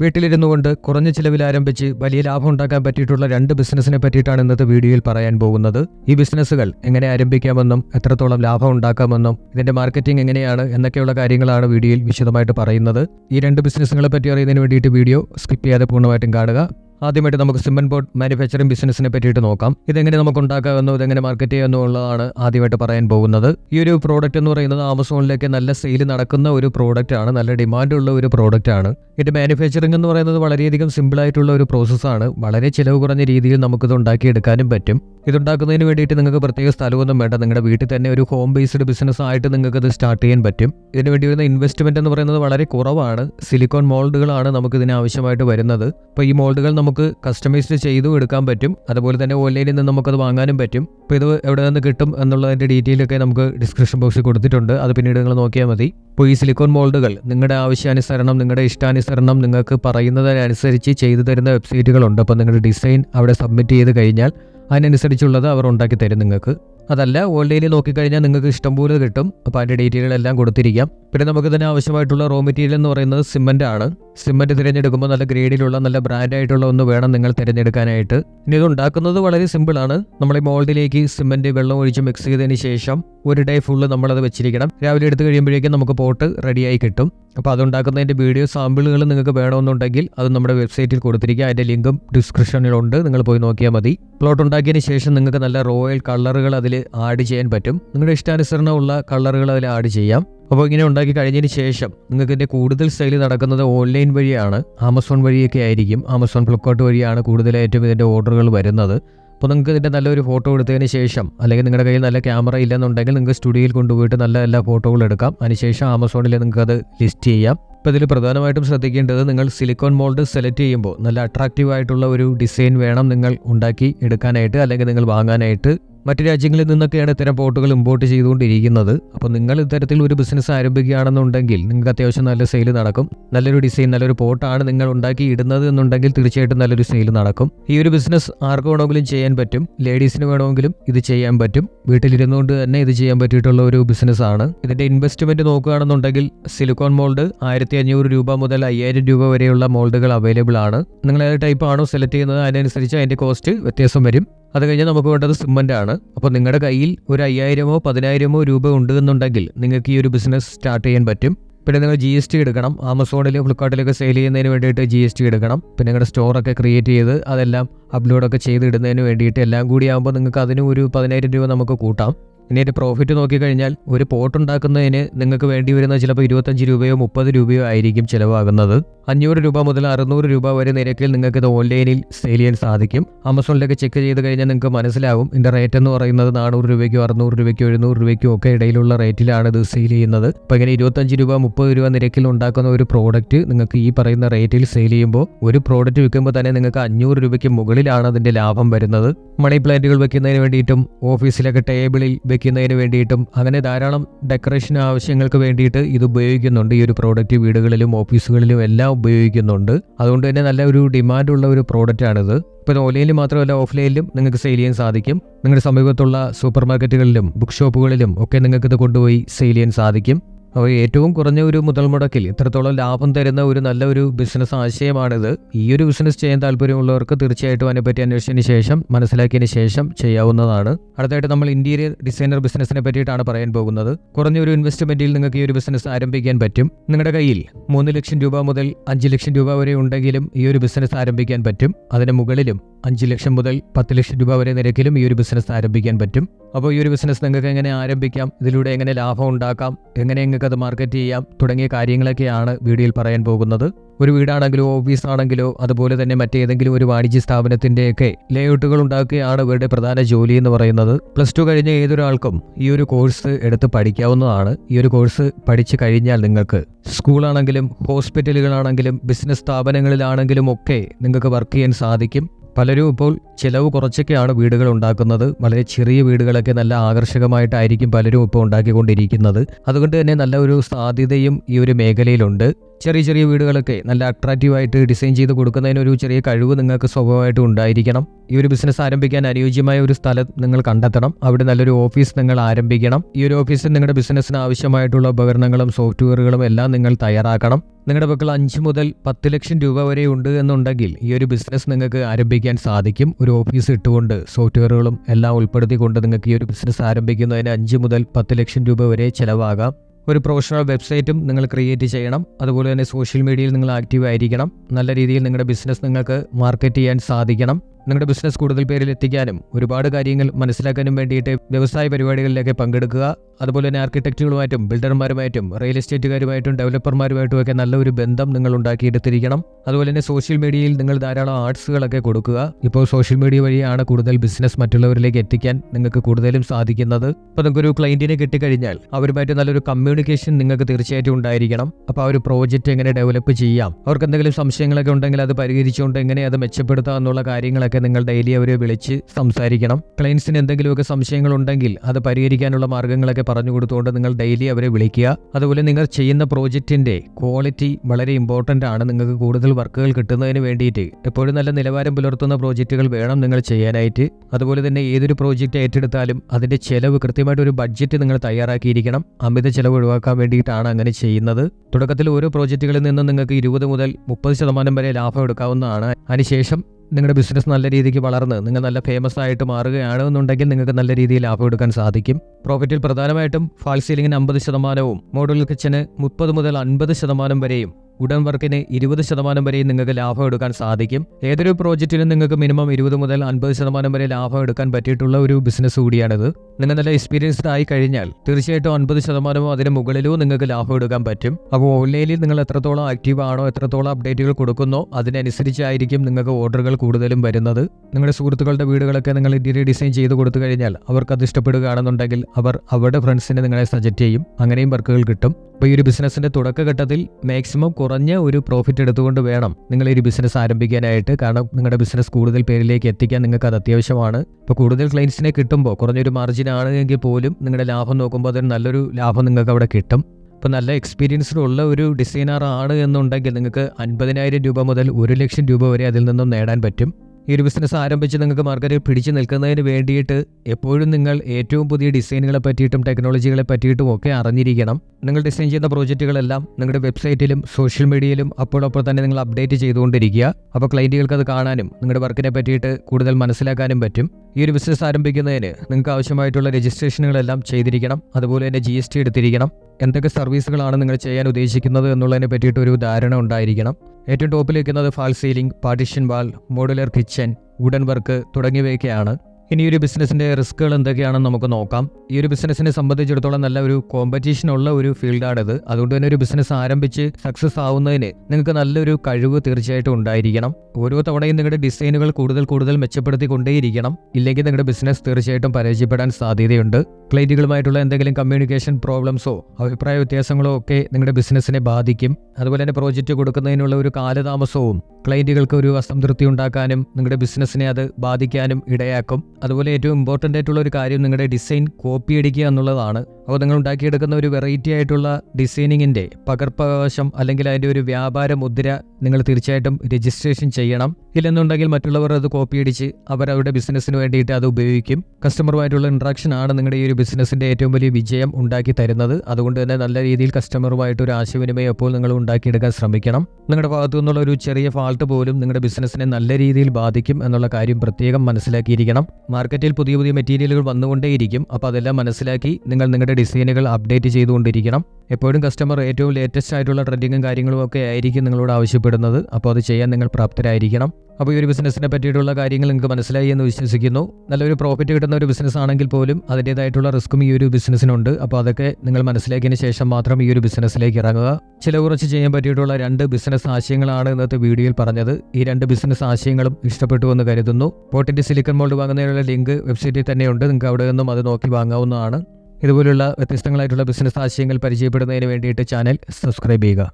വീട്ടിലിരുന്നു കൊണ്ട് കുറഞ്ഞ ചിലവിൽ ആരംഭിച്ച് വലിയ ലാഭം ഉണ്ടാക്കാൻ പറ്റിയിട്ടുള്ള രണ്ട് ബിസിനസ്സിനെ പറ്റിയിട്ടാണ് ഇന്നത്തെ വീഡിയോയിൽ പറയാൻ പോകുന്നത്. ഈ ബിസിനസ്സുകൾ എങ്ങനെ ആരംഭിക്കാമെന്നും എത്രത്തോളം ലാഭം ഉണ്ടാക്കാമെന്നും ഇതിന്റെ മാർക്കറ്റിംഗ് എങ്ങനെയാണ് എന്നൊക്കെയുള്ള കാര്യങ്ങളാണ് വീഡിയോയിൽ വിശദമായിട്ട് പറയുന്നത്. ഈ രണ്ട് ബിസിനസ്സുകളെ പറ്റി അറിയുന്നതിന് വേണ്ടിയിട്ട് വീഡിയോ സ്കിപ്പ് ചെയ്യാതെ പൂർണമായിട്ടും കാണുക. ആദ്യമായിട്ട് നമുക്ക് സിമൻ ബോർഡ് മാനുഫാക്ചറിംഗ് ബിസിനസ്സിനെ പറ്റിയിട്ട് നോക്കാം. ഇതെങ്ങനെ നമുക്ക് ഉണ്ടാക്കാമെന്നോ ഇതെങ്ങനെ മാർക്കറ്റ് ചെയ്യാമെന്നോ ഉള്ളതാണ് ആദ്യമായിട്ട് പറയാൻ പോകുന്നത്. ഈ ഒരു പ്രോഡക്റ്റ് എന്ന് പറയുന്നത് ആമസോണിലേക്ക് നല്ല സെയിൽ നടക്കുന്ന ഒരു പ്രോഡക്റ്റ് ആണ്. നല്ല ഡിമാൻഡ് ഉള്ള ഒരു പ്രോഡക്റ്റ് ആണ്. ഇതിന്റെ മാനുഫാക്ചറിംഗ് എന്ന് പറയുന്നത് വളരെയധികം സിമ്പിൾ ആയിട്ടുള്ള ഒരു പ്രോസസ്സാണ് വളരെ ചിലവ് കുറഞ്ഞ രീതിയിൽ നമുക്കിത് ഉണ്ടാക്കിയെടുക്കാനും പറ്റും. ഇതുണ്ടാക്കുന്നതിന് വേണ്ടിയിട്ട് നിങ്ങൾക്ക് പ്രത്യേക സ്ഥലമൊന്നും വേണ്ട. നിങ്ങളുടെ വീട്ടിൽ തന്നെ ഒരു ഹോം ബേസ്ഡ് ബിസിനസ് ആയിട്ട് നിങ്ങൾക്ക് ഇത് സ്റ്റാർട്ട് ചെയ്യാൻ പറ്റും. ഇതിന് വേണ്ടി വരുന്ന ഇൻവെസ്റ്റ്മെന്റ് എന്ന് പറയുന്നത് വളരെ കുറവാണ്. സിലിക്കോൺ മോൾഡുകളാണ് നമുക്ക് ഇതിന് ആവശ്യമായിട്ട് വരുന്നത്. അപ്പോൾ ഈ മോൾഡുകൾ നമുക്ക് കസ്റ്റമൈസ്ഡ് ചെയ്തും എടുക്കാൻ പറ്റും. അതുപോലെ തന്നെ ഓൺലൈനിൽ നിന്ന് നമുക്കത് വാങ്ങാനും പറ്റും. അപ്പോൾ ഇത് എവിടെ നിന്ന് കിട്ടും എന്നുള്ളതിന്റെ ഡീറ്റെയിൽ ഒക്കെ നമുക്ക് ഡിസ്ക്രിപ്ഷൻ ബോക്സിൽ കൊടുത്തിട്ടുണ്ട്. അത് പിന്നീട് നിങ്ങൾ നോക്കിയാൽ മതി. അപ്പോൾ ഈ സിലിക്കോൺ മോൾഡുകൾ നിങ്ങളുടെ ആവശ്യാനുസരണം നിങ്ങളുടെ ഇഷ്ടാനുസരണം നിങ്ങൾക്ക് പറയുന്നതിനനുസരിച്ച് ചെയ്തു തരുന്ന വെബ്സൈറ്റുകളുണ്ട് അപ്പോൾ നിങ്ങളുടെ ഡിസൈൻ അവിടെ സബ്മിറ്റ് ചെയ്ത് കഴിഞ്ഞാൽ അതിനനുസരിച്ചുള്ളത് അവർ ഉണ്ടാക്കി തരും നിങ്ങൾക്ക്. അതല്ല ഓൺലൈനിൽ നോക്കിക്കഴിഞ്ഞാൽ നിങ്ങൾക്ക് ഇഷ്ടംപോലെ കിട്ടും. അപ്പോൾ അതിന്റെ ഡീറ്റെയിലുകളെല്ലാം കൊടുത്തിരിക്കാം. പിന്നെ നമുക്ക് തന്നെ ആവശ്യമായിട്ടുള്ള റോ മെറ്റീരിയൽ എന്ന് പറയുന്നത് സിമന്റ് ആണ്. സിമന്റ് തിരഞ്ഞെടുക്കുമ്പോൾ നല്ല ഗ്രേഡിലുള്ള നല്ല ബ്രാൻഡായിട്ടുള്ള ഒന്ന് വേണം നിങ്ങൾ തിരഞ്ഞെടുക്കാനായിട്ട്. ഇനി ഇത് ഉണ്ടാക്കുന്നത് വളരെ സിമ്പിളാണ് നമ്മൾ ഈ മോൾഡിലേക്ക് സിമന്റ് വെള്ളം ഒഴിച്ച് മിക്സ് ചെയ്തതിന് ശേഷം ഒരു ഡേ ഫുള്ള് നമ്മളത് വെച്ചിരിക്കണം. രാവിലെ എടുത്ത് കഴിയുമ്പോഴേക്കും നമുക്ക് പോട്ട് റെഡിയായി കിട്ടും. അപ്പോൾ അതുണ്ടാക്കുന്നതിന്റെ വീഡിയോ സാമ്പിളുകൾ നിങ്ങൾക്ക് വേണമെന്നുണ്ടെങ്കിൽ അത് നമ്മുടെ വെബ്സൈറ്റിൽ കൊടുത്തിരിക്കുക അതിന്റെ ലിങ്കും ഡിസ്ക്രിപ്ഷനിലുണ്ട് നിങ്ങൾ പോയി നോക്കിയാൽ മതി. പ്ലോട്ട് ഉണ്ടാക്കിയതിന് ശേഷം നിങ്ങൾക്ക് നല്ല റോയൽ കളറുകൾ അതിൽ ആഡ് ചെയ്യാൻ പറ്റും. നിങ്ങളുടെ ഇഷ്ടാനുസരണമുള്ള കളറുകൾ അതിൽ ആഡ് ചെയ്യാം. അപ്പോൾ ഇങ്ങനെ ഉണ്ടാക്കി കഴിഞ്ഞതിന് ശേഷം നിങ്ങൾക്ക് ഇതിന്റെ കൂടുതൽ സെയിൽ നടക്കുന്നത് ഓൺലൈൻ വഴിയാണ്. ആമസോൺ വഴിയൊക്കെ ആയിരിക്കും. ആമസോൺ ഫ്ലിപ്കാർട്ട് വഴിയാണ് കൂടുതലായിട്ടും ഇതിന്റെ ഓർഡറുകൾ വരുന്നത്. അപ്പോൾ നിങ്ങൾക്ക് ഇതിന്റെ നല്ലൊരു ഫോട്ടോ എടുത്തതിന് ശേഷം അല്ലെങ്കിൽ നിങ്ങളുടെ കയ്യിൽ നല്ല ക്യാമറ ഇല്ലെന്നുണ്ടെങ്കിൽ നിങ്ങൾക്ക് സ്റ്റുഡിയോയിൽ കൊണ്ടുപോയിട്ട് നല്ല എല്ലാ ഫോട്ടോകൾ എടുക്കാം. അതിനുശേഷം ആമസോണിൽ നിങ്ങൾക്ക് അത് ലിസ്റ്റ് ചെയ്യാം. ഇപ്പോൾ ഇതിൽ പ്രധാനമായിട്ടും ശ്രദ്ധിക്കേണ്ടത് നിങ്ങൾ സിലിക്കോൺ മോൾഡ് സെലക്ട് ചെയ്യുമ്പോൾ നല്ല അട്രാക്റ്റീവ് ആയിട്ടുള്ള ഒരു ഡിസൈൻ വേണം നിങ്ങൾ ഉണ്ടാക്കി എടുക്കാനായിട്ട് അല്ലെങ്കിൽ നിങ്ങൾ വാങ്ങാനായിട്ട്. മറ്റു രാജ്യങ്ങളിൽ നിന്നൊക്കെയാണ് ഇത്തരം പോട്ടുകൾ ഇമ്പോർട്ട് ചെയ്തുകൊണ്ടിരിക്കുന്നത്. അപ്പോൾ നിങ്ങൾ ഇത്തരത്തിൽ ഒരു ബിസിനസ് ആരംഭിക്കുകയാണെന്നുണ്ടെങ്കിൽ നിങ്ങൾക്ക് അത്യാവശ്യം നല്ല സെയിൽ നടക്കും. നല്ലൊരു ഡിസൈൻ നല്ലൊരു പോട്ടാണ് നിങ്ങൾ ഉണ്ടാക്കി ഇടുന്നത് എന്നുണ്ടെങ്കിൽ തീർച്ചയായിട്ടും നല്ലൊരു സെയിൽ നടക്കും. ഈ ഒരു ബിസിനസ് ആർക്ക് വേണമെങ്കിലും ചെയ്യാൻ പറ്റും. ലേഡീസിന് വേണമെങ്കിലും ഇത് ചെയ്യാൻ പറ്റും. വീട്ടിലിരുന്നുകൊണ്ട് തന്നെ ഇത് ചെയ്യാൻ പറ്റിയിട്ടുള്ള ഒരു ബിസിനസ് ആണ്. ഇതിന്റെ ഇൻവെസ്റ്റ്മെന്റ് നോക്കുകയാണെന്നുണ്ടെങ്കിൽ സിലിക്കോൺ മോൾഡ് ആയിരത്തി അഞ്ഞൂറ് രൂപ മുതൽ അയ്യായിരം രൂപ വരെയുള്ള മോൾഡുകൾ അവൈലബിൾ ആണ്. നിങ്ങൾ ഏത് ടൈപ്പ് ആണോ സെലക്ട് ചെയ്യുന്നത് അതിനനുസരിച്ച് അതിന്റെ കോസ്റ്റ് വ്യത്യാസം വരും. അത് കഴിഞ്ഞാൽ നമുക്ക് വേണ്ടത് ആണ്. അപ്പോൾ നിങ്ങളുടെ കയ്യിൽ ഒരു അയ്യായിരമോ പതിനായിരമോ രൂപ ഉണ്ട് എന്നുണ്ടെങ്കിൽ നിങ്ങൾക്ക് ഈ ഒരു ബിസിനസ് സ്റ്റാർട്ട് ചെയ്യാൻ പറ്റും. പിന്നെ നിങ്ങൾ ജി എസ് ടി എടുക്കണം. ആമസോണിൽ ഫ്ലിപ്കാർട്ടിലൊക്കെ സെയിൽ ചെയ്യുന്നതിന് വേണ്ടിയിട്ട് ജി എസ് ടി എടുക്കണം. പിന്നെ നിങ്ങളുടെ സ്റ്റോറൊക്കെ ക്രിയേറ്റ് ചെയ്ത് അതെല്ലാം അപ്ലോഡൊക്കെ ചെയ്ത് ഇടുന്നതിന് വേണ്ടിയിട്ട് എല്ലാം കൂടി ആകുമ്പോൾ നിങ്ങൾക്ക് അതിനും ഒരു പതിനായിരം രൂപ നമുക്ക് കൂട്ടാം. ഇനി അതിന്റെ പ്രോഫിറ്റ് നോക്കിക്കഴിഞ്ഞാൽ ഒരു പോട്ട് ഉണ്ടാക്കുന്നതിന് നിങ്ങൾക്ക് വേണ്ടി വരുന്ന ചിലപ്പോൾ ഇരുപത്തഞ്ച് രൂപയോ മുപ്പത് രൂപയോ ആയിരിക്കും ചിലവാകുന്നത്. അഞ്ഞൂറ് രൂപ മുതൽ അറുന്നൂറ് രൂപ വരെ നിരക്കിൽ നിങ്ങൾക്ക് ഇത് ഓൺലൈനിൽ സെയിൽ ചെയ്യാൻ സാധിക്കും. ആമസോണിലൊക്കെ ചെക്ക് ചെയ്ത് കഴിഞ്ഞാൽ നിങ്ങൾക്ക് മനസ്സിലാവും. ഇതിന്റെ റേറ്റ് എന്ന് പറയുന്നത് നാനൂറ് രൂപയ്ക്കോ അറുന്നൂറ് രൂപയ്ക്കോ എഴുന്നൂറ് രൂപയ്ക്കോ ഒക്കെ ഇടയിലുള്ള റേറ്റിലാണ് ഇത് സെയിൽ ചെയ്യുന്നത്. അപ്പോൾ ഇങ്ങനെ ഇരുപത്തഞ്ച് രൂപ മുപ്പത് രൂപ നിരക്കിൽ ഉണ്ടാക്കുന്ന ഒരു പ്രോഡക്റ്റ് നിങ്ങൾക്ക് ഈ പറയുന്ന റേറ്റിൽ സെയിൽ ചെയ്യുമ്പോൾ ഒരു പ്രോഡക്റ്റ് വിൽക്കുമ്പോൾ തന്നെ നിങ്ങൾക്ക് അഞ്ഞൂറ് രൂപയ്ക്ക് മുകളിലാണ് അതിന്റെ ലാഭം വരുന്നത്. മണി പ്ലാന്റുകൾ വെക്കുന്നതിന് വേണ്ടിയിട്ടും ഓഫീസിലൊക്കെ ടേബിളിൽ വെക്കുന്നതിന് വേണ്ടിയിട്ടും അങ്ങനെ ധാരാളം ഡെക്കറേഷൻ ആവശ്യങ്ങൾക്ക് വേണ്ടിയിട്ട് ഇത് ഉപയോഗിക്കുന്നുണ്ട്. ഈ ഒരു പ്രോഡക്റ്റ് വീടുകളിലും ഓഫീസുകളിലും എല്ലാം ഉപയോഗിക്കുന്നുണ്ട്. അതുകൊണ്ട് തന്നെ നല്ല ഒരു ഡിമാൻഡുള്ള ഒരു പ്രോഡക്റ്റാണിത് ഇപ്പോൾ ഓൺലൈനിൽ മാത്രമല്ല ഓഫ്ലൈനിലും നിങ്ങൾക്ക് സെയിൽ ചെയ്യാൻ സാധിക്കും. നിങ്ങളുടെ സമീപത്തുള്ള സൂപ്പർ മാർക്കറ്റുകളിലും ബുക്ക് ഷോപ്പുകളിലും ഒക്കെ നിങ്ങൾക്ക് ഇത് കൊണ്ടുപോയി സെയിൽ ചെയ്യാൻ സാധിക്കും. അപ്പോൾ ഏറ്റവും കുറഞ്ഞ ഒരു മുതൽ മുടക്കിൽ ഇത്രത്തോളം ലാഭം തരുന്ന ഒരു നല്ല ഒരു ബിസിനസ് ആശയമാണിത്. ഈ ഒരു ബിസിനസ് ചെയ്യാൻ താല്പര്യമുള്ളവർക്ക് തീർച്ചയായിട്ടും അതിനെപ്പറ്റി അന്വേഷിച്ചതിന് ശേഷം മനസ്സിലാക്കിയതിന് ശേഷം ചെയ്യാവുന്നതാണ്. അടുത്തായിട്ട് നമ്മൾ ഇന്റീരിയർ ഡിസൈനർ ബിസിനസ്സിനെ പറ്റിയിട്ടാണ് പറയാൻ പോകുന്നത്. കുറഞ്ഞ ഒരു ഇൻവെസ്റ്റ്മെന്റിൽ നിങ്ങൾക്ക് ഈ ഒരു ബിസിനസ് ആരംഭിക്കാൻ പറ്റും. നിങ്ങളുടെ കയ്യിൽ മൂന്ന് ലക്ഷം രൂപ മുതൽ അഞ്ച് ലക്ഷം രൂപ വരെ ഉണ്ടെങ്കിലും ഈ ഒരു ബിസിനസ് ആരംഭിക്കാൻ പറ്റും. അതിന് മുകളിലും അഞ്ച് ലക്ഷം മുതൽ പത്ത് ലക്ഷം രൂപ വരെ നിരക്കിലും ഈ ഒരു ബിസിനസ് ആരംഭിക്കാൻ പറ്റും. അപ്പോൾ ഈ ഒരു ബിസിനസ് നിങ്ങൾക്ക് എങ്ങനെ ആരംഭിക്കാം? ഇതിലൂടെ എങ്ങനെ ലാഭം ഉണ്ടാക്കാം? എങ്ങനെ നിങ്ങൾക്ക് അത് മാർക്കറ്റ് ചെയ്യാം തുടങ്ങിയ കാര്യങ്ങളൊക്കെയാണ് വീഡിയോയിൽ പറയാൻ പോകുന്നത്. ഒരു വീടാണെങ്കിലോ ഓഫീസ് ആണെങ്കിലോ അതുപോലെ തന്നെ മറ്റേതെങ്കിലും ഒരു വാണിജ്യ സ്ഥാപനത്തിന്റെയൊക്കെ ലേഔട്ടുകൾ ഉണ്ടാക്കുകയാണ് ഇവരുടെ പ്രധാന ജോലി എന്ന് പറയുന്നത്. പ്ലസ് ടു കഴിഞ്ഞ ഏതൊരാൾക്കും ഈ ഒരു കോഴ്സ് എടുത്ത് പഠിക്കാവുന്നതാണ്. ഈ ഒരു കോഴ്സ് പഠിച്ചു കഴിഞ്ഞാൽ നിങ്ങൾക്ക് സ്കൂളാണെങ്കിലും ഹോസ്പിറ്റലുകളാണെങ്കിലും ബിസിനസ് സ്ഥാപനങ്ങളിലാണെങ്കിലും ഒക്കെ നിങ്ങൾക്ക് വർക്ക് ചെയ്യാൻ സാധിക്കും. പലരും ഇപ്പോൾ ചിലവ് കുറച്ചൊക്കെയാണ് വീടുകൾ ഉണ്ടാക്കുന്നത്. വളരെ ചെറിയ വീടുകളൊക്കെ നല്ല ആകർഷകമായിട്ടായിരിക്കും പലരും ഇപ്പോൾ ഉണ്ടാക്കിക്കൊണ്ടിരിക്കുന്നത്. അതുകൊണ്ട് തന്നെ നല്ല ഒരു സാധ്യതയും ഈ ഒരു മേഖലയിലുണ്ട്. ചെറിയ ചെറിയ വീടുകളൊക്കെ നല്ല അട്രാക്റ്റീവായിട്ട് ഡിസൈൻ ചെയ്ത് കൊടുക്കുന്നതിന് ഒരു ചെറിയ കഴിവ് നിങ്ങൾക്ക് സ്വഭാവമായിട്ടും ഉണ്ടായിരിക്കണം. ഈ ഒരു ബിസിനസ് ആരംഭിക്കാൻ അനുയോജ്യമായ ഒരു സ്ഥലം നിങ്ങൾ കണ്ടെത്തണം. അവിടെ നല്ലൊരു ഓഫീസ് നിങ്ങൾ ആരംഭിക്കണം. ഈ ഒരു ഓഫീസിൽ നിങ്ങളുടെ ബിസിനസ്സിന് ആവശ്യമായിട്ടുള്ള ഉപകരണങ്ങളും സോഫ്റ്റ്വെയറുകളും എല്ലാം നിങ്ങൾ തയ്യാറാക്കണം. നിങ്ങളുടെ പക്കൽ അഞ്ച് മുതൽ പത്ത് ലക്ഷം രൂപ വരെ ഉണ്ട് എന്നുണ്ടെങ്കിൽ ഈ ഒരു ബിസിനസ് നിങ്ങൾക്ക് ആരംഭിക്കാൻ സാധിക്കും. ഒരു ഓഫീസ് ഇട്ടുകൊണ്ട് സോഫ്റ്റ്വെയറുകളും എല്ലാം ഉൾപ്പെടുത്തിക്കൊണ്ട് നിങ്ങൾക്ക് ഈ ഒരു ബിസിനസ് ആരംഭിക്കുന്നതിന് അഞ്ച് മുതൽ പത്ത് ലക്ഷം രൂപ വരെ ചിലവാകാം. ഒരു പ്രൊഫഷണൽ വെബ്സൈറ്റും നിങ്ങൾ ക്രിയേറ്റ് ചെയ്യണം. അതുപോലെ തന്നെ സോഷ്യൽ മീഡിയയിൽ നിങ്ങൾ ആക്റ്റീവ് ആയിരിക്കണം. നല്ല രീതിയിൽ നിങ്ങളുടെ ബിസിനസ് നിങ്ങൾക്ക് മാർക്കറ്റ് ചെയ്യാൻ സാധിക്കണം. നിങ്ങളുടെ ബിസിനസ് കൂടുതൽ പേരിൽ എത്തിക്കാനും ഒരുപാട് കാര്യങ്ങൾ മനസ്സിലാക്കാനും വേണ്ടിയിട്ട് വ്യവസായ പരിപാടികളിലേക്ക് പങ്കെടുക്കുക. അതുപോലെ തന്നെ ആർക്കിടെക്റ്റുകളുമായിട്ടും ബിൽഡർമാരുമായിട്ടും റിയൽ എസ്റ്റേറ്റുകാരുമായിട്ടും ഡെവലപ്പർമാരുമായിട്ടും ഒക്കെ നല്ല ഒരു ബന്ധം നിങ്ങൾ ഉണ്ടാക്കിയെടുത്തിരിക്കണം. അതുപോലെ തന്നെ സോഷ്യൽ മീഡിയയിൽ നിങ്ങൾ ധാരാളം ആർട്സുകളൊക്കെ കൊടുക്കുക. ഇപ്പോൾ സോഷ്യൽ മീഡിയ വഴിയാണ് കൂടുതൽ ബിസിനസ് മറ്റുള്ളവരിലേക്ക് എത്തിക്കാൻ നിങ്ങൾക്ക് കൂടുതലും സാധിക്കുന്നത്. ഇപ്പോൾ നിങ്ങൾക്കൊരു ക്ലയന്റിനെ കിട്ടിക്കഴിഞ്ഞാൽ അവരുമായിട്ട് നല്ലൊരു കമ്മ്യൂണിക്കേഷൻ നിങ്ങൾക്ക് തീർച്ചയായിട്ടും ഉണ്ടായിരിക്കണം. അപ്പോൾ ആ ഒരു പ്രോജക്റ്റ് എങ്ങനെ ഡെവലപ്പ് ചെയ്യാം? അവർക്ക് എന്തെങ്കിലും സംശയങ്ങളൊക്കെ ഉണ്ടെങ്കിൽ അത് പരിഹരിച്ചുകൊണ്ട് എങ്ങനെ അത് മെച്ചപ്പെടുത്താം എന്നുള്ള കാര്യങ്ങളൊക്കെ നിങ്ങൾ ഡെയിലി അവരെ വിളിച്ച് സംസാരിക്കണം. ക്ലയൻസിന് എന്തെങ്കിലുമൊക്കെ സംശയങ്ങൾ ഉണ്ടെങ്കിൽ അത് പരിഹരിക്കാനുള്ള മാർഗങ്ങളൊക്കെ പറഞ്ഞു കൊടുത്തുകൊണ്ട് നിങ്ങൾ ഡെയിലി അവരെ വിളിക്കുക. അതുപോലെ നിങ്ങൾ ചെയ്യുന്ന പ്രോജക്റ്റിന്റെ ക്വാളിറ്റി വളരെ ഇമ്പോർട്ടന്റ് ആണ്. നിങ്ങൾക്ക് കൂടുതൽ വർക്കുകൾ കിട്ടുന്നതിന് വേണ്ടിയിട്ട് എപ്പോഴും നല്ല നിലവാരം പുലർത്തുന്ന പ്രോജക്റ്റുകൾ വേണം നിങ്ങൾ ചെയ്യാനായിട്ട്. അതുപോലെ തന്നെ ഏതൊരു പ്രോജക്റ്റ് ഏറ്റെടുത്താലും അതിന്റെ ചെലവ് കൃത്യമായിട്ട് ഒരു ബഡ്ജറ്റ് നിങ്ങൾ തയ്യാറാക്കിയിരിക്കണം. അമിത ചെലവ് ഒഴിവാക്കാൻ വേണ്ടിയിട്ടാണ് അങ്ങനെ ചെയ്യുന്നത്. തുടക്കത്തിൽ ഓരോ പ്രോജക്റ്റുകളിൽ നിന്നും നിങ്ങൾക്ക് ഇരുപത് മുതൽ മുപ്പത് ശതമാനം വരെ ലാഭം എടുക്കാവുന്നതാണ്. അതിനുശേഷം നിങ്ങളുടെ ബിസിനസ് നല്ല രീതിക്ക് വളർന്ന് നിങ്ങൾ നല്ല ഫേമസ് ആയിട്ട് മാറുകയാണെന്നുണ്ടെങ്കിൽ നിങ്ങൾക്ക് നല്ല രീതിയിൽ ലാഭം എടുക്കാൻ സാധിക്കും. പ്രോഫിറ്റിൽ പ്രധാനമായിട്ടും ഫാൾ സീലിംഗിന് അമ്പത് ശതമാനവും മോഡൽ കിച്ചന് മുപ്പത് മുതൽ അൻപത് ശതമാനം വരെയും ഉടൻ വർക്കിന് ഇരുപത് ശതമാനം വരെ നിങ്ങൾക്ക് ലാഭം എടുക്കാൻ സാധിക്കും. ഏതൊരു പ്രോജക്റ്റിനും നിങ്ങൾക്ക് മിനിമം ഇരുപത് മുതൽ അൻപത് ശതമാനം വരെ ലാഭം എടുക്കാൻ പറ്റിയിട്ടുള്ള ഒരു ബിസിനസ് കൂടിയാണിത്. നിങ്ങൾ നല്ല എക്സ്പീരിയൻസ്ഡ് ആയി കഴിഞ്ഞാൽ തീർച്ചയായിട്ടും അൻപത് ശതമാനമോ അതിന് മുകളിലോ നിങ്ങൾക്ക് ലാഭം എടുക്കാൻ പറ്റും. അപ്പോൾ ഓൺലൈനിൽ നിങ്ങൾ എത്രത്തോളം ആക്റ്റീവ് ആണോ എത്രത്തോളം അപ്ഡേറ്റുകൾ കൊടുക്കുന്നോ അതിനനുസരിച്ചായിരിക്കും നിങ്ങൾക്ക് ഓർഡറുകൾ കൂടുതലും വരുന്നത്. നിങ്ങളുടെ സുഹൃത്തുക്കളുടെ വീടുകളൊക്കെ നിങ്ങൾ ഇന്റീരിയർ ഡിസൈൻ ചെയ്ത് കൊടുത്തു കഴിഞ്ഞാൽ അവർക്ക് അത് ഇഷ്ടപ്പെടുകയാണെന്നുണ്ടെങ്കിൽ അവർ അവരുടെ ഫ്രണ്ട്സിനെ നിങ്ങളെ സജസ്റ്റ് ചെയ്യും. അങ്ങനെയും വർക്കുകൾ കിട്ടും. അപ്പോൾ ഈ ഒരു ബിസിനസ്സിന്റെ തുടക്കഘട്ടത്തിൽ മാക്സിമം കുറഞ്ഞ ഒരു പ്രോഫിറ്റ് എടുത്തുകൊണ്ട് വേണം നിങ്ങൾ ഒരു ബിസിനസ് ആരംഭിക്കാനായിട്ട്. കാരണം നിങ്ങളുടെ ബിസിനസ് കൂടുതൽ പേരിലേക്ക് എത്തിക്കാൻ നിങ്ങൾക്ക് അത് അത്യാവശ്യമാണ്. ഇപ്പോൾ കൂടുതൽ ക്ലയൻസിനെ കിട്ടുമ്പോൾ കുറഞ്ഞൊരു മാർജിൻ ആണ് എങ്കിൽ പോലും നിങ്ങളുടെ ലാഭം നോക്കുമ്പോൾ അതൊരു നല്ലൊരു ലാഭം നിങ്ങൾക്ക് അവിടെ കിട്ടും. ഇപ്പോൾ നല്ല എക്സ്പീരിയൻസ്ഡ് ഉള്ള ഒരു ഡിസൈനർ ആണ് എന്നുണ്ടെങ്കിൽ നിങ്ങൾക്ക് അൻപതിനായിരം രൂപ മുതൽ ഒരു ലക്ഷം രൂപ വരെ അതിൽ നിന്നും നേടാൻ പറ്റും. ഈ ഒരു ബിസിനസ് ആരംഭിച്ച് നിങ്ങൾക്ക് മാർക്കറ്റിൽ പിടിച്ചു നിൽക്കുന്നതിന് വേണ്ടിയിട്ട് എപ്പോഴും നിങ്ങൾ ഏറ്റവും പുതിയ ഡിസൈനുകളെ പറ്റിയിട്ടും ടെക്നോളജികളെ പറ്റിയിട്ടും ഒക്കെ അറിഞ്ഞിരിക്കണം. നിങ്ങൾ ഡിസൈൻ ചെയ്യുന്ന പ്രോജക്റ്റുകളെല്ലാം നിങ്ങളുടെ വെബ്സൈറ്റിലും സോഷ്യൽ മീഡിയയിലും അപ്പോഴപ്പോൾ തന്നെ നിങ്ങൾ അപ്ഡേറ്റ് ചെയ്തുകൊണ്ടിരിക്കുക. അപ്പോൾ ക്ലയന്റുകൾക്ക് അത് കാണാനും നിങ്ങളുടെ വർക്കിനെ പറ്റിയിട്ട് കൂടുതൽ മനസ്സിലാക്കാനും പറ്റും. ഈ ഒരു ബിസിനസ് ആരംഭിക്കുന്നതിന് നിങ്ങൾക്ക് ആവശ്യമായിട്ടുള്ള രജിസ്ട്രേഷനുകളെല്ലാം ചെയ്തിരിക്കണം. അതുപോലെ തന്നെ ജി എടുത്തിരിക്കണം. എന്തൊക്കെ സർവീസുകളാണ് നിങ്ങൾ ചെയ്യാൻ ഉദ്ദേശിക്കുന്നത് എന്നുള്ളതിനെ പറ്റിയിട്ട് ഒരു ധാരണ ഉണ്ടായിരിക്കണം. ഏറ്റവും ടോപ്പിൽ വയ്ക്കുന്നത് fall ceiling partition wall modular kitchen wooden work തുടങ്ങിയവയൊക്കെയാണ്. ഇനി ഒരു ബിസിനസ്സിന്റെ റിസ്ക്കുകൾ എന്തൊക്കെയാണെന്ന് നമുക്ക് നോക്കാം. ഈ ഒരു ബിസിനസ്സിനെ സംബന്ധിച്ചിടത്തോളം നല്ല ഒരു കോമ്പറ്റീഷൻ ഉള്ള ഒരു ഫീൽഡാണിത് അതുകൊണ്ട് തന്നെ ഒരു ബിസിനസ് ആരംഭിച്ച് സക്സസ് ആവുന്നതിന് നിങ്ങൾക്ക് നല്ലൊരു കഴിവ് തീർച്ചയായിട്ടും ഉണ്ടായിരിക്കണം. ഓരോ തവണയും നിങ്ങളുടെ ഡിസൈനുകൾ കൂടുതൽ കൂടുതൽ മെച്ചപ്പെടുത്തി കൊണ്ടേയിരിക്കണം ഇല്ലെങ്കിൽ നിങ്ങളുടെ ബിസിനസ് തീർച്ചയായിട്ടും പരാജയപ്പെടാൻ സാധ്യതയുണ്ട്. ക്ലൈന്റുകളുമായിട്ടുള്ള എന്തെങ്കിലും കമ്മ്യൂണിക്കേഷൻ പ്രോബ്ലംസോ അഭിപ്രായ വ്യത്യാസങ്ങളോ ഒക്കെ നിങ്ങളുടെ ബിസിനസ്സിനെ ബാധിക്കും. അതുപോലെ തന്നെ പ്രോജക്റ്റ് കൊടുക്കുന്നതിനുള്ള ഒരു കാലതാമസവും ക്ലൈന്റുകൾക്ക് ഒരു അസംതൃപ്തി ഉണ്ടാക്കാനും നിങ്ങളുടെ ബിസിനസ്സിനെ അത് ബാധിക്കാനും ഇടയാക്കും. അതുപോലെ ഏറ്റവും ഇമ്പോർട്ടന്റ് ആയിട്ടുള്ള ഒരു കാര്യം നിങ്ങളുടെ ഡിസൈൻ കോപ്പി അടിക്കുക എന്നുള്ളതാണ്. അപ്പോൾ നിങ്ങൾ ഉണ്ടാക്കിയെടുക്കുന്ന ഒരു വെറൈറ്റി ആയിട്ടുള്ള ഡിസൈനിങ്ങിന്റെ പകർപ്പവകാശം അല്ലെങ്കിൽ അതിന്റെ ഒരു വ്യാപാര മുദ്ര നിങ്ങൾ തീർച്ചയായിട്ടും രജിസ്ട്രേഷൻ ചെയ്യണം. ഇല്ലെന്നുണ്ടെങ്കിൽ മറ്റുള്ളവർ അത് കോപ്പി അടിച്ച് അവർ അവരുടെ ബിസിനസ്സിന് വേണ്ടിയിട്ട് അത് ഉപയോഗിക്കും. കസ്റ്റമറുമായിട്ടുള്ള ഇൻട്രാക്ഷൻ ആണ് നിങ്ങളുടെ ഈ ഒരു ബിസിനസ്സിന്റെ ഏറ്റവും വലിയ വിജയം ഉണ്ടാക്കി തരുന്നത്. അതുകൊണ്ട് തന്നെ നല്ല രീതിയിൽ കസ്റ്റമറുമായിട്ട് ഒരു ആശയവിനിമയം എപ്പോൾ നിങ്ങൾ ഉണ്ടാക്കിയെടുക്കാൻ ശ്രമിക്കണം. നിങ്ങളുടെ ഭാഗത്തു നിന്നുള്ള ഒരു ചെറിയ ഫാൾട്ട് പോലും നിങ്ങളുടെ ബിസിനസ്സിനെ നല്ല രീതിയിൽ ബാധിക്കും എന്നുള്ള കാര്യം പ്രത്യേകം മനസ്സിലാക്കിയിരിക്കണം. മാർക്കറ്റിൽ പുതിയ പുതിയ മെറ്റീരിയലുകൾ വന്നുകൊണ്ടേയിരിക്കും. അപ്പോൾ അതെല്ലാം മനസ്സിലാക്കി നിങ്ങൾ നിങ്ങളുടെ ഡിസൈനുകൾ അപ്ഡേറ്റ് ചെയ്തുകൊണ്ടിരിക്കണം. എപ്പോഴും കസ്റ്റമർ ഏറ്റവും ലേറ്റസ്റ്റ് ആയിട്ടുള്ള ട്രെൻഡിങ്ങും കാര്യങ്ങളും ഒക്കെ ആയിരിക്കും നിങ്ങളോട് ആവശ്യപ്പെടുന്നത്. അപ്പോൾ അത് ചെയ്യാൻ നിങ്ങൾ പ്രാപ്തരായിരിക്കണം. അപ്പോൾ ഈ ഒരു ബിസിനസ്സിനെ പറ്റിയിട്ടുള്ള കാര്യങ്ങൾ നിങ്ങൾക്ക് മനസ്സിലായി എന്ന് വിശ്വസിക്കുന്നു. നല്ലൊരു പ്രോഫിറ്റ് കിട്ടുന്ന ഒരു ബിസിനസ് ആണെങ്കിൽ പോലും അതിന്റേതായിട്ടുള്ള റിസ്ക്കും ഈ ഒരു ബിസിനസ്സിനുണ്ട് അപ്പോൾ അതൊക്കെ നിങ്ങൾ മനസ്സിലാക്കിയതിന് ശേഷം മാത്രം ഈ ഒരു ബിസിനസ്സിലേക്ക് ഇറങ്ങുക. ചില കുറച്ച് ചെയ്യാൻ പറ്റിയിട്ടുള്ള രണ്ട് ബിസിനസ് ആശയങ്ങളാണ് ഇന്നത്തെ വീഡിയോയിൽ പറഞ്ഞത്. ഈ രണ്ട് ബിസിനസ് ആശയങ്ങളും ഇഷ്ടപ്പെട്ടു എന്ന് കരുതുന്നു. പോട്ടിന്റെ സിലിക്കൺ മോൾഡ് വാങ്ങുന്നതിനുള്ള ലിങ്ക് വെബ്സൈറ്റിൽ തന്നെയുണ്ട്. നിങ്ങൾക്ക് അവിടെ നിന്നും അത് നോക്കി വാങ്ങാവുന്നതാണ്. ഇതുപോലുള്ള വ്യത്യസ്തങ്ങളായിട്ടുള്ള ബിസിനസ് ആശയങ്ങൾ പരിചയപ്പെടുന്നതിന് വേണ്ടിയിട്ട് ചാനൽ സബ്സ്ക്രൈബ് ചെയ്യുക.